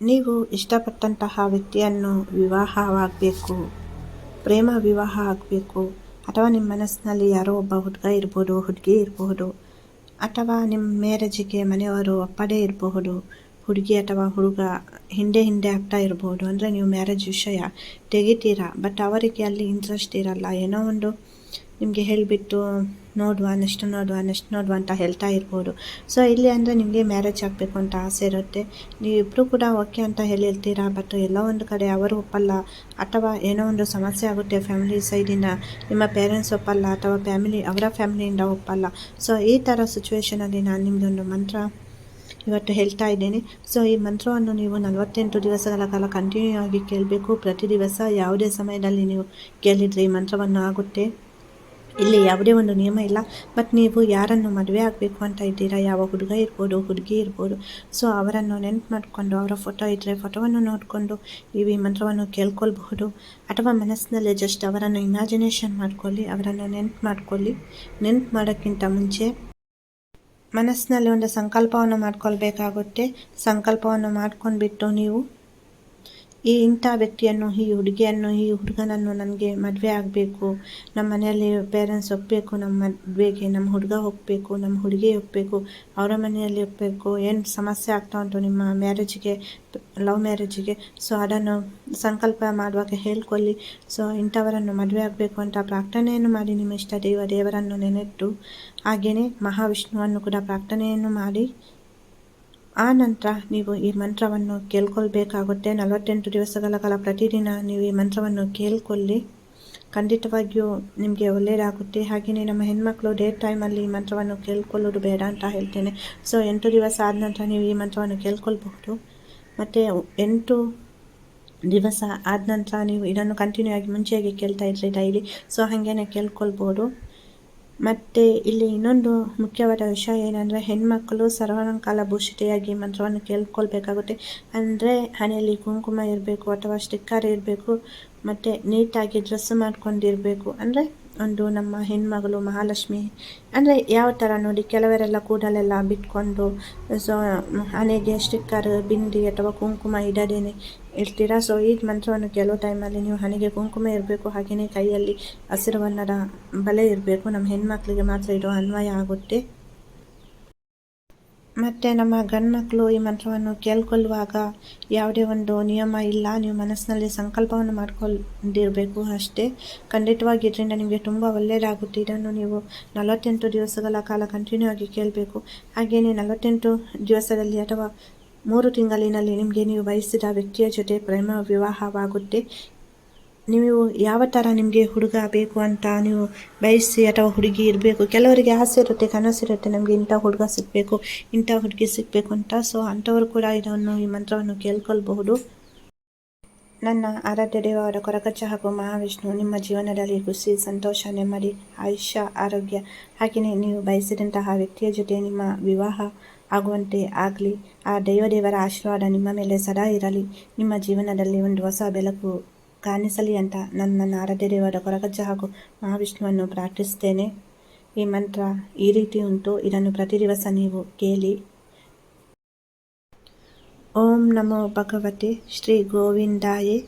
ನೀವು ಇಷ್ಟಪಟ್ಟಂತಹ ವ್ಯಕ್ತಿಯನ್ನು ವಿವಾಹವಾಗಬೇಕು, ಪ್ರೇಮ ವಿವಾಹ ಆಗಬೇಕು, ಅಥವಾ ನಿಮ್ಮ ಮನಸ್ಸಿನಲ್ಲಿ ಯಾರೋ ಒಬ್ಬ ಹುಡುಗ ಇರ್ಬೋದು, ಹುಡುಗಿ ಇರಬಹುದು ಅಥವಾ ನಿಮ್ಮ ಮ್ಯಾರೇಜಿಗೆ ಮನೆಯವರು ಒಪ್ಪದೇ ಇರಬಹುದು ಹುಡುಗಿ ಅಥವಾ ಹುಡುಗ ಹಿಂದೆ ಹಿಂದೆ ಆಗ್ತಾ ಇರಬಹುದು ಅಂದರೆ ನೀವು ಮ್ಯಾರೇಜ್ ವಿಷಯ ತೆಗಿತೀರಾ? ಬಟ್ ಅವರಿಗೆ ಅಲ್ಲಿ ಇಂಟ್ರೆಸ್ಟ್ ಇರಲ್ಲ. ಏನೋ ಒಂದು ನಿಮಗೆ ಹೇಳಿಬಿಟ್ಟು ನೋಡುವ, ನೆಕ್ಸ್ಟ್ ನೋಡುವ ನೆಕ್ಸ್ಟ್ ನೋಡುವ ಅಂತ ಹೇಳ್ತಾ ಇರ್ಬೋದು. ಸೊ ಇಲ್ಲಿ ಅಂದರೆ ನಿಮಗೆ ಮ್ಯಾರೇಜ್ ಆಗಬೇಕು ಅಂತ ಆಸೆ ಇರುತ್ತೆ. ನೀವಿಬ್ಬರು ಕೂಡ ಓಕೆ ಅಂತ ಹೇಳಿರ್ತೀರಾ? ಬಟ್ ಎಲ್ಲೋ ಒಂದು ಕಡೆ ಅವರು ಒಪ್ಪಲ್ಲ. ಅಥವಾ ಏನೋ ಒಂದು ಸಮಸ್ಯೆ ಆಗುತ್ತೆ ಫ್ಯಾಮಿಲಿ ಸೈಡಿನ ನಿಮ್ಮ ಪೇರೆಂಟ್ಸ್ ಒಪ್ಪಲ್ಲ, ಅಥವಾ ಫ್ಯಾಮಿಲಿ ಅವರ ಫ್ಯಾಮಿಲಿಯಿಂದ ಒಪ್ಪಲ್ಲ. ಸೊ ಈ ಥರ ಸಿಚುವೇಷನಲ್ಲಿ ನಾನು ನಿಮ್ಮದೊಂದು ಮಂತ್ರ ಇವತ್ತು ಹೇಳ್ತಾ ಇದ್ದೇನೆ. ಸೊ ಈ ಮಂತ್ರವನ್ನು ನೀವು ನಲವತ್ತೆಂಟು ದಿವಸಗಳ ಕಾಲ ಕಂಟಿನ್ಯೂ ಆಗಿ ಕೇಳಬೇಕು. ಪ್ರತಿ ದಿವಸ ಯಾವುದೇ ಸಮಯದಲ್ಲಿ ನೀವು ಕೇಳಿದರೆ ಈ ಮಂತ್ರವನ್ನು ಆಗುತ್ತೆ. ಇಲ್ಲಿ ಯಾವುದೇ ಒಂದು ನಿಯಮ ಇಲ್ಲ. ಬಟ್ ನೀವು ಯಾರನ್ನು ಮದುವೆ ಆಗಬೇಕು ಅಂತ ಇದ್ದೀರಾ? ಯಾವ ಹುಡುಗ ಇರ್ಬೋದು, ಹುಡುಗಿ ಇರ್ಬೋದು. ಸೊ ಅವರನ್ನು ನೆನ್ಪು ಮಾಡಿಕೊಂಡು, ಅವರ ಫೋಟೋ ಇದ್ದರೆ ಫೋಟೋವನ್ನು ನೋಡಿಕೊಂಡು ನೀವು ಈ ಮಂತ್ರವನ್ನು ಕೇಳ್ಕೊಳ್ಬಹುದು. ಅಥವಾ ಮನಸ್ಸಿನಲ್ಲೇ ಜಸ್ಟ್ ಅವರನ್ನು ಇಮ್ಯಾಜಿನೇಷನ್ ಮಾಡ್ಕೊಳ್ಳಿ, ಅವರನ್ನು ನೆನ್ಪು ಮಾಡ್ಕೊಳ್ಳಿ. ನೆನ್ಪು ಮಾಡೋಕ್ಕಿಂತ ಮುಂಚೆ ಮನಸ್ಸಿನಲ್ಲಿ ಒಂದು ಸಂಕಲ್ಪವನ್ನು ಮಾಡ್ಕೊಳ್ಬೇಕಾಗುತ್ತೆ. ಸಂಕಲ್ಪವನ್ನು ಮಾಡ್ಕೊಂಡ್ಬಿಟ್ಟು ನೀವು ಈ ಇಂಥ ವ್ಯಕ್ತಿಯನ್ನು, ಈ ಹುಡುಗಿಯನ್ನು, ಈ ಹುಡುಗನನ್ನು ನನಗೆ ಮದುವೆ ಆಗಬೇಕು. ನಮ್ಮ ಮನೆಯಲ್ಲಿ ಪೇರೆಂಟ್ಸ್ ಒಪ್ಪಬೇಕು ನಮ್ಮ ಮದುವೆಗೆ ನಮ್ಮ ಹುಡುಗ ಹೋಗಬೇಕು ನಮ್ಮ ಹುಡುಗಿ ಒಪ್ಪಬೇಕು ಅವರ ಮನೆಯಲ್ಲಿ ಒಪ್ಪಬೇಕು ಏನು ಸಮಸ್ಯೆ ಆಗ್ತಾ ಉಂಟು ನಿಮ್ಮ ಮ್ಯಾರೇಜಿಗೆ ಲವ್ ಮ್ಯಾರೇಜಿಗೆ ಸೊ ಅದನ್ನು ಸಂಕಲ್ಪ ಮಾಡುವಾಗ ಹೇಳ್ಕೊಳ್ಳಿ. ಸೊ ಇಂಥವರನ್ನು ಮದುವೆ ಆಗಬೇಕು ಅಂತ ಪ್ರಾರ್ಥನೆಯನ್ನು ಮಾಡಿ ನಿಮ್ಮ ಇಷ್ಟ ದೇವ ದೇವರನ್ನು ನೆನೆಟ್ಟು ಹಾಗೆಯೇ ಮಹಾವಿಷ್ಣುವನ್ನು ಕೂಡ ಪ್ರಾರ್ಥನೆಯನ್ನು ಮಾಡಿ. ಆ ನಂತರ ನೀವು ಈ ಮಂತ್ರವನ್ನು ಕೇಳ್ಕೊಳ್ಬೇಕಾಗುತ್ತೆ. ನಲವತ್ತೆಂಟು ದಿವಸಗಳ ಕಾಲ ಪ್ರತಿದಿನ ನೀವು ಈ ಮಂತ್ರವನ್ನು ಕೇಳ್ಕೊಳ್ಳಿ. ಖಂಡಿತವಾಗಿಯೂ ನಿಮಗೆ ಒಳ್ಳೆಯದಾಗುತ್ತೆ. ಹಾಗೆಯೇ ನಮ್ಮ ಹೆಣ್ಮಕ್ಳು ಡೇ ಟೈಮಲ್ಲಿ ಈ ಮಂತ್ರವನ್ನು ಕೇಳ್ಕೊಳ್ಳೋದು ಬೇಡ ಅಂತ ಹೇಳ್ತೇನೆ. ಸೊ, ಎಂಟು ದಿವಸ ಆದ ನಂತರ ನೀವು ಈ ಮಂತ್ರವನ್ನು ಕೇಳ್ಕೊಳ್ಬಹುದು. ಮತ್ತು ಎಂಟು ದಿವಸ ಆದ ನಂತರ ನೀವು ಇದನ್ನು ಕಂಟಿನ್ಯೂ ಆಗಿ ಮುಂಚೆಯಾಗಿ ಕೇಳ್ತಾ ಇದ್ರಿ ಡೈಲಿ ಸೊ, ಹಾಗೇನೆ ಕೇಳ್ಕೊಳ್ಬೋದು. ಮತ್ತು ಇಲ್ಲಿ ಇನ್ನೊಂದು ಮುಖ್ಯವಾದ ವಿಷಯ ಏನಂದರೆ ಹೆಣ್ಮಕ್ಕಳು ಸರ್ವಾಲಂಕಾಲ ಭೂಷಿತೆಯಾಗಿ ಮಂತ್ರವನ್ನು ಕೇಳ್ಕೊಳ್ಬೇಕಾಗುತ್ತೆ. ಅಂದರೆ ಹಣೆಯಲ್ಲಿ ಕುಂಕುಮ ಇರಬೇಕು ಅಥವಾ ಸ್ಟಿಕ್ಕರ್ ಇರಬೇಕು, ಮತ್ತು ನೀಟಾಗಿ ಡ್ರೆಸ್ ಮಾಡ್ಕೊಂಡಿರಬೇಕು. ಅಂದರೆ ಒಂದು ನಮ್ಮ ಹೆಣ್ಮಗಳು ಮಹಾಲಕ್ಷ್ಮಿ. ಅಂದರೆ ಯಾವ ಥರ ನೋಡಿ ಕೆಲವರೆಲ್ಲ ಕೂಡಲೆಲ್ಲ ಬಿಟ್ಕೊಂಡು ಸೊ ಹಣೆಗೆ ಸ್ಟಿಕ್ಕರ್ ಬಿಂದಿ ಅಥವಾ ಕುಂಕುಮ ಇಡದೇನೆ ಇರ್ತೀರಾ ಸೊ ಈ ಮಂತ್ರವನ್ನು ಕೆಲವು ಟೈಮಲ್ಲಿ ನೀವು ಹಣೆಗೆ ಕುಂಕುಮ ಇರಬೇಕು ಹಾಗೆಯೇ ಕೈಯಲ್ಲಿ ಹಸಿರು ಬಣ್ಣದ ಬಲೆ ಇರಬೇಕು. ನಮ್ಮ ಹೆಣ್ಮಕ್ಳಿಗೆ ಮಾತ್ರ ಇದು ಅನ್ವಯ ಆಗುತ್ತೆ. ಮತ್ತು ನಮ್ಮ ಗಂಡ್ಮಕ್ಳು ಈ ಮಂತ್ರವನ್ನು ಕೇಳ್ಕೊಳ್ಳುವಾಗ ಯಾವುದೇ ಒಂದು ನಿಯಮ ಇಲ್ಲ. ನೀವು ಮನಸ್ಸಿನಲ್ಲಿ ಸಂಕಲ್ಪವನ್ನು ಮಾಡ್ಕೊಂಡಿರಬೇಕು ಅಷ್ಟೇ. ಖಂಡಿತವಾಗಿ ಇದರಿಂದ ನಿಮಗೆ ತುಂಬ ಒಳ್ಳೆಯದಾಗುತ್ತೆ. ಇದನ್ನು ನೀವು ನಲವತ್ತೆಂಟು ದಿವಸಗಳ ಕಾಲ ಕಂಟಿನ್ಯೂ ಆಗಿ ಕೇಳಬೇಕು. ಹಾಗೆಯೇ ನಲವತ್ತೆಂಟು ದಿವಸದಲ್ಲಿ ಅಥವಾ ಮೂರು ತಿಂಗಳಿನಲ್ಲಿ ನಿಮಗೆ ನೀವು ಬಯಸಿದ ವ್ಯಕ್ತಿಯ ಜೊತೆ ಪ್ರೇಮ ವಿವಾಹವಾಗುತ್ತೆ. ನೀವು ಯಾವ ಥರ ನಿಮಗೆ ಹುಡುಗ ಬೇಕು ಅಂತ ನೀವು ಬಯಸಿ ಅಥವಾ ಹುಡುಗಿ ಇರಬೇಕು, ಕೆಲವರಿಗೆ ಆಸೆ ಇರುತ್ತೆ ಕನಸಿರುತ್ತೆ ನಮಗೆ ಇಂಥ ಹುಡುಗ ಸಿಗಬೇಕು, ಇಂಥ ಹುಡುಗಿ ಸಿಗಬೇಕು ಅಂತ. ಸೊ ಅಂಥವರು ಕೂಡ ಇದನ್ನು, ಈ ಮಂತ್ರವನ್ನು ಕೇಳ್ಕೊಳ್ಬಹುದು. ನನ್ನ ಆರಾಧ್ಯ ದೇವರ ಕೊರಕಚ್ಚ ಹಾಗೂ ಮಹಾವಿಷ್ಣು, ನಿಮ್ಮ ಜೀವನದಲ್ಲಿ ಖುಷಿ, ಸಂತೋಷ, ನೆಮ್ಮದಿ, ಆಯುಷ್ಯ, ಆರೋಗ್ಯ. ಹಾಗೆಯೇ ನೀವು ಬಯಸಿದಂತಹ ವ್ಯಕ್ತಿಯ ಜೊತೆ ನಿಮ್ಮ ವಿವಾಹ ಆಗುವಂತೆ ಆಗಲಿ. ಆ ದೇವದೇವರ ಆಶೀರ್ವಾದ ನಿಮ್ಮ ಮೇಲೆ ಸದಾ ಇರಲಿ. ನಿಮ್ಮ ಜೀವನದಲ್ಲಿ ಒಂದು ಹೊಸ ಬೆಳಕು ಕಾಣಿಸಲಿ ಅಂತ ನನ್ನ ನಾರದೆ ದೇವರ ಕೊರಗಜ್ಜ ಹಾಗೂ ಮಹಾವಿಷ್ಣುವನ್ನು ಪ್ರಾರ್ಥಿಸ್ತೇನೆ ಈ ಮಂತ್ರ ಈ ರೀತಿ ಉಂಟು. ಇದನ್ನು ಪ್ರತಿ ದಿವಸ ನೀವು ಕೇಳಿ. ಓಂ ನಮೋ ಭಗವತೆ ಶ್ರೀ ಗೋವಿಂದಾಯೇ.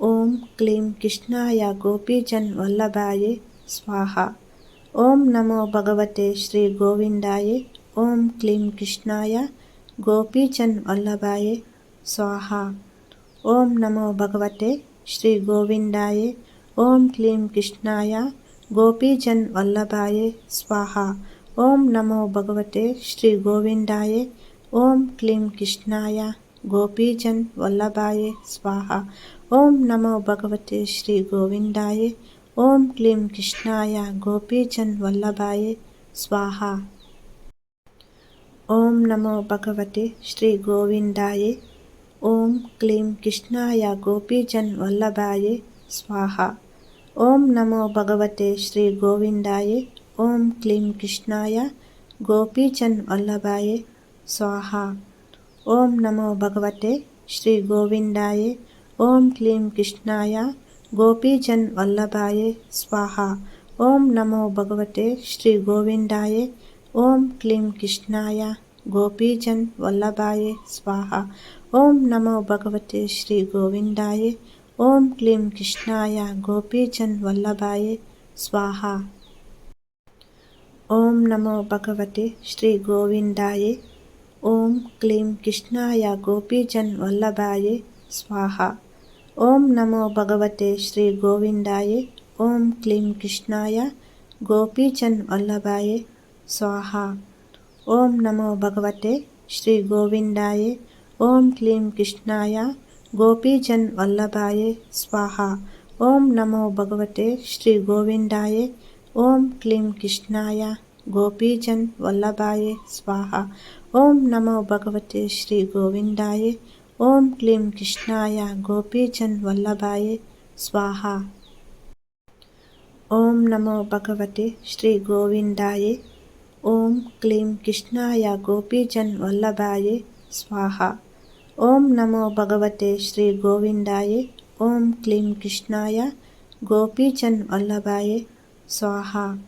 ಓಂ ಕ್ಲೀಂ ಕೃಷ್ಣಾಯ ಗೋಪೀಜನ್ ವಲ್ಲಭಾಯೇ ಸ್ವಾಹ. ಓಂ ನಮೋ ಭಗವತೆ ಶ್ರೀ ಗೋವಿಂದಾಯೇ. ಓಂ ಕ್ಲೀಂ ಕೃಷ್ಣಾಯ ಗೋಪೀಚನ್ ವಲ್ಲಭಾಯೇ ಸ್ವಾಹ. ಓಂ ನಮೋ ಭಗವತೆ ಶ್ರೀ ಗೋವಿಂದಾಯೇ ಓಂ ಕ್ಲೀಂ ಕೃಷ್ಣಾಯ ಗೋಪೀಜನ್ ವಲ್ಲಭಾಯೇ ಸ್ವಾಹ ಓಂ ನಮೋ ಭಗವತೆ ಶ್ರೀ ಗೋವಿಂದಾಯೇ ಓಂ ಕ್ಲೀಂ ಕೃಷ್ಣಾಯ ಗೋಪೀಜನ್ ವಲ್ಲಭಾಯೇ ಸ್ವಾಹ ಓಂ ನಮೋ ಭಗವತೆ ಶ್ರೀ ಗೋವಿಂದಾಯೇ ಓಂ ಕ್ಲೀಂ ಕೃಷ್ಣಾಯ ಗೋಪೀಜನ್ ವಲ್ಲಭಾಯೇ ಸ್ವಾಹ ಓಂ ನಮೋ ಭಗವತೆ ಶ್ರೀ ಗೋವಿಂದಾಯೇ ओम क्लीं कृष्णा गोपीजन वल्लभाये स्वाहा। ओम नमो भगवते श्री गोविंदाये ओम क्लीं कृष्णाय गोपीजन वल्लभाये स्वाहा। ओम नमो भगवते श्री गोविंदाये ओम क्लीं कृष्णा गोपीजन वल्लभाये स्वाहा। ओम नमो भगवते श्री गोविंदाये ओम क्लीं कृष्णा गोपीजन वल्लभाये स्वाहा। ఓం నమో భగవతే శ్రీ గోవిందాయే ఓం క్లీం కృష్ణాయ గోపీచంద్ వల్లభాయే స్వాహ. ఓం నమో భగవతే శ్రీ గోవిందాయే ఓం క్లీం కృష్ణాయ గోపీచంద్ వల్లభాయే స్వాహ. ఓం నమో భగవతే శ్రీ గోవిందాయే ఓం క్లీం కృష్ణాయ గోపీచంద్ వల్లభాయే స్వాహ. ఓం నమో భగవతే శ్రీ గోవిందాయే ओम क्लीं कृष्णाय। गोपीजन वल्लभाय स्वाहा। ओम नमो भगवते श्री गोविंदाय। ओम क्लीं कृष्णाय। गोपीजन वल्लभाय स्वाहा। ओम नमो भगवते श्री गोविंदाय। ओम क्लीं कृष्णाय। गोपीजन वल्लभाय स्वाहा। ओम नमो भगवते श्री गोविंदाय। ओम क्लीं कृष्णाय। गोपीजन वल्लभाय स्वाहा। ओम नमो भगवते श्री गोविंदाय, ओम क्लीं कृष्णाय गोपीचन्द्वल्लभाय स्वाहा।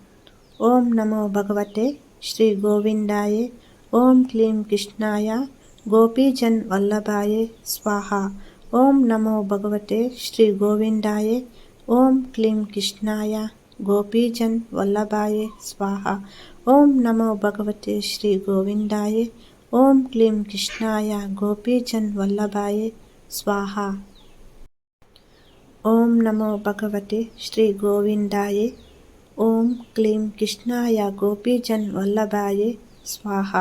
ओम नमो भगवते श्री गोविंदाय, ओम क्लीं कृष्णाय गोपीचन्द्वल्लभाय स्वाहा। ओम नमो भगवते श्री गोविंदाय, ओम क्लीं कृष्णाय गोपीचन्द्वल्लभाय स्वाहा। ओम नमो भगवते श्री गोविंदाय ఓం క్లీం కృష్ణాయ గోపీచంద్ వల్లభాయే స్వాహ. ఓం నమో భగవతే శ్రీ గోవిందాయే. ఓం క్లీం కృష్ణాయ గోపీచంద్ వల్లభాయే స్వాహ.